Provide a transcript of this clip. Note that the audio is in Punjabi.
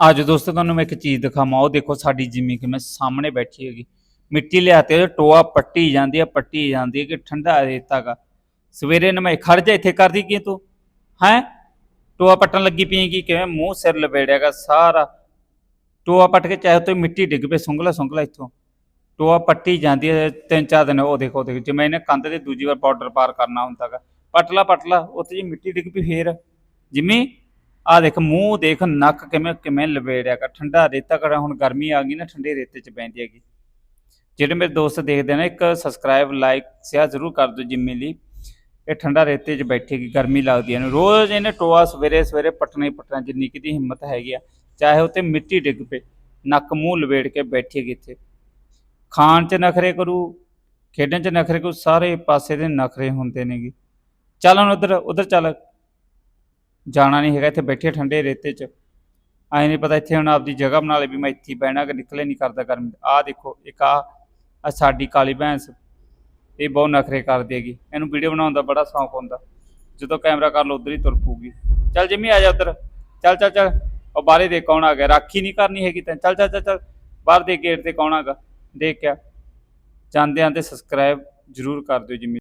ਅੱਜ ਦੋਸਤੋ ਤੁਹਾਨੂੰ ਮੈਂ ਇੱਕ ਚੀਜ਼ ਦਿਖਾਵਾਂ, ਉਹ ਦੇਖੋ ਸਾਡੀ ਜਿਮੀ ਕਿਵੇਂ ਸਾਹਮਣੇ ਬੈਠੀ ਹੈਗੀ। ਮਿੱਟੀ ਲਿਆਤੇ ਉਹ ਟੋਆ ਪੱਟੀ ਜਾਂਦੀ ਹੈ ਪੱਟੀ ਜਾਂਦੀ ਹੈ ਕਿ ਠੰਡਾ ਰੇਤਾਗਾ ਸਵੇਰੇ ਨੂੰ ਮੈਂ ਖੜ ਜਾ, ਇੱਥੇ ਕਰਦੀ ਕੀ ਤੂੰ? ਹੈ? ਟੋਆ ਪੱਟਣ ਲੱਗੀ ਪਈਏਗੀ ਕਿਵੇਂ ਮੂੰਹ ਸਿਰ ਲਪੇੜਿਆਗਾ ਸਾਰਾ। ਟੋਆ ਪੱਟ ਕੇ ਚਾਹੇ ਉੱਤੇ ਮਿੱਟੀ ਡਿੱਗ ਪਏ ਸੁੰਗਲਾ ਸੁੰਗਲਾ ਇੱਥੋਂ। ਟੋਆ ਪੱਟੀ ਜਾਂਦੀ ਹੈ ਤਿੰਨ ਚਾਰ ਦਿਨ, ਉਹ ਦੇਖੋ ਦੇਖ ਜਿਵੇਂ ਇਹਨੇ ਕੰਧ ਦੇ ਦੂਜੀ ਵਾਰ ਬਾਰਡਰ ਪਾਰ ਕਰਨਾ ਹੁੰਦਾਗਾ। ਪਟਲਾ ਪਟਲਾ, ਉੱਥੇ ਜੀ ਮਿੱਟੀ ਡਿੱਗ ਪਈ ਫੇਰ। ਜਿਮੀ ਆ ਦੇਖ, ਮੂੰਹ ਦੇਖ, ਨੱਕ ਕਿਵੇਂ ਕਿਵੇਂ ਲਵੇੜਿਆ ਕਰ। ਠੰਡਾ ਰੇਤਾ ਕਰ ਹੁਣ ਗਰਮੀ ਆ ਗਈ ਨਾ, ਠੰਡੇ ਰੇਤੇ 'ਚ ਬੈਂਦੀ ਹੈਗੀ। ਜਿਹੜੇ ਮੇਰੇ ਦੋਸਤ ਦੇਖਦੇ ਨੇ, ਇੱਕ ਸਬਸਕ੍ਰਾਈਬ ਲਾਈਕ ਸ਼ੇਅਰ ਜ਼ਰੂਰ ਕਰ ਦਿਓ ਜਿੰਮੀ ਲਈ। ਇਹ ਠੰਡਾ ਰੇਤੇ 'ਚ ਬੈਠੇਗੀ ਗਰਮੀ ਲੱਗਦੀ ਹੈ ਰੋਜ਼ ਇਹਨੇ ਟੋਆ ਸਵੇਰੇ ਸਵੇਰੇ ਪਟਣਾ ਹੀ ਪਟਣਾ, ਜਿੰਨੀ ਕਿਦੀ ਹਿੰਮਤ ਹੈਗੀ ਆ। ਚਾਹੇ ਉੱਤੇ ਮਿੱਟੀ ਡਿੱਗ ਪਏ, ਨੱਕ ਮੂੰਹ ਲਵੇੜ ਕੇ ਬੈਠੇਗੀ ਇੱਥੇ। ਖਾਣ 'ਚ ਨਖਰੇ ਕਰੂ, ਖੇਡਣ 'ਚ ਨਖਰੇ ਕਰੂ, ਸਾਰੇ ਪਾਸੇ ਦੇ ਨਖਰੇ ਹੁੰਦੇ ਨੇਗੇ। ਚੱਲ ਹੁਣ ਉਧਰ ਉਧਰ ਚੱਲ। ਜਾਣਾ ਨਹੀਂ ਹੈਗਾ ਇੱਥੇ ਬੈਠੇ ਠੰਡੇ ਰੇਤੇ 'ਚ। ਐ ਨਹੀਂ ਪਤਾ ਇੱਥੇ ਹੁਣ ਆਪਦੀ ਜਗ੍ਹਾ ਬਣਾ ਲਈ ਵੀ ਮੈਂ ਇੱਥੇ ਬਹਿਣਾ, ਕਿ ਨਿਕਲੇ ਨਹੀਂ ਕਰਦਾ ਗਰਮੀ ਆਹ ਦੇਖੋ, ਇੱਕ ਆ ਸਾਡੀ ਕਾਲੀ ਭੈਂਸ, ਇਹ ਬਹੁਤ ਨਖਰੇ ਕਰਦੀ ਹੈਗੀ। ਇਹਨੂੰ ਵੀਡੀਓ ਬਣਾਉਣ ਦਾ ਬੜਾ ਸ਼ੌਂਕ ਹੁੰਦਾ। ਜਦੋਂ ਕੈਮਰਾ ਕਰ ਲਓ, ਉਧਰ ਹੀ ਤੁਰ ਪੂਗੀ ਚੱਲ ਜਿੰਮੀ, ਆ ਜਾ ਉਧਰ। ਚੱਲ ਚੱਲ ਚੱਲ। ਉਹ ਬਾਹਰੇ ਦੇ ਕੌਣ ਆ ਗਿਆ। ਰਾਖੀ ਨਹੀਂ ਕਰਨੀ ਹੈਗੀ ਤੈਨੂੰ। ਚੱਲ ਚੱਲ ਚੱਲ ਚੱਲ। ਬਾਹਰ ਦੇ ਗੇਟ ਤੇ ਕੌਣ ਆਗਾ ਦੇਖ ਕੇ ਜਾਂਦੇ ਆਂਦੇ ਸਬਸਕ੍ਰਾਈਬ ਜ਼ਰੂਰ ਕਰ ਦਿਓ ਜਿੰਮੀ।